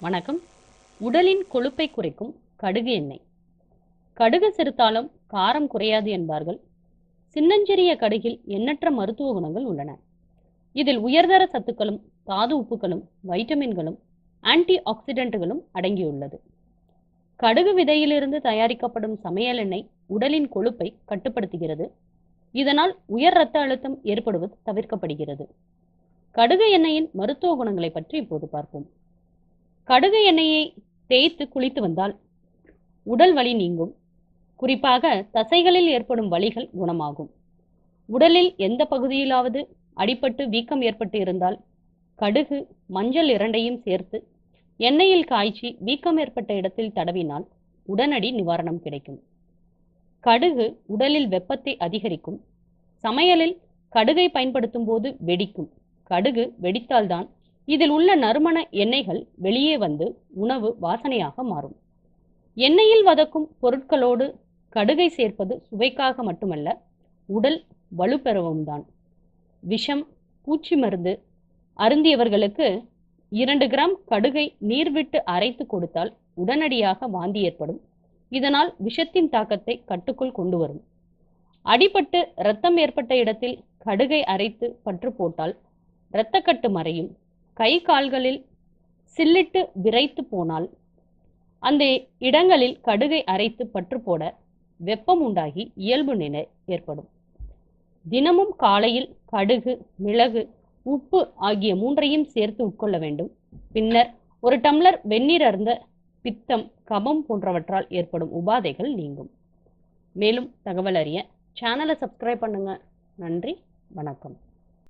வணக்கம். உடலின் கொழுப்பை குறைக்கும் கடுகு எண்ணெய். கடுகு சிறுத்தாலும் காரம் குறையாது என்பார்கள். சின்னஞ்சிறிய கடுகில் எண்ணற்ற மருத்துவ குணங்கள் உள்ளன. இதில் உயர்தர சத்துக்களும் தாது உப்புகளும் வைட்டமின்களும் ஆன்டி ஆக்சிடென்ட்டுகளும் அடங்கியுள்ளது. கடுகு விதையிலிருந்து தயாரிக்கப்படும் சமையல் எண்ணெய் உடலின் கொழுப்பை கட்டுப்படுத்துகிறது. இதனால் உயர் இரத்த அழுத்தம் ஏற்படுவது தவிர்க்கப்படுகிறது. கடுகு எண்ணெயின் மருத்துவ குணங்களை பற்றி இப்போது பார்ப்போம். கடுகு எண்ணெயை தேய்த்து குளித்து வந்தால் உடல் வலி நீங்கும். குறிப்பாக தசைகளில் ஏற்படும் வலிகள் குணமாகும். உடலில் எந்த பகுதியிலாவது அடிபட்டு வீக்கம் ஏற்பட்டு இருந்தால் கடுகு மஞ்சள் இரண்டையும் சேர்த்து எண்ணெயில் காய்ச்சி வீக்கம் ஏற்பட்ட இடத்தில் தடவினால் உடனடி நிவாரணம் கிடைக்கும். கடுகு உடலில் வெப்பத்தை அதிகரிக்கும். சமையலில் கடுகை பயன்படுத்தும் போது வெடிக்கும். கடுகு வெடித்தால்தான் இதில் உள்ள நறுமண எண்ணெய்கள் வெளியே வந்து உணவு வாசனையாக மாறும். எண்ணெயில் வதக்கும் பொருட்களோடு கடுகை சேர்ப்பது சுவைக்காக மட்டுமல்ல உடல் வலுப்பெறவும் தான். விஷம் பூச்சி மருந்து அருந்தியவர்களுக்கு இரண்டு கிராம் கடுகை நீர் விட்டு அரைத்து கொடுத்தால் உடனடியாக வாந்தி ஏற்படும். இதனால் விஷத்தின் தாக்கத்தை கட்டுக்குள் கொண்டு வரும். அடிபட்டு இரத்தம் ஏற்பட்ட இடத்தில் கடுகை அரைத்து பற்று போட்டால் இரத்தக்கட்டு மறையும். கை கால்களில் சில்லிட்டு விரைத்து போனால் அந்த இடங்களில் கடுகை அரைத்து பற்று போட வெப்பம் உண்டாகி இயல்பு நிலை ஏற்படும். தினமும் காலையில் கடுகு மிளகு உப்பு ஆகிய மூன்றையும் சேர்த்து உட்கொள்ள வேண்டும். பின்னர் ஒரு டம்ளர் வெந்நீர் அருந்த பித்தம் கபம் போன்றவற்றால் ஏற்படும் உபாதைகள் நீங்கும். மேலும் தகவல் அறிய சேனலை சப்ஸ்கிரைப் பண்ணுங்க. நன்றி வணக்கம்.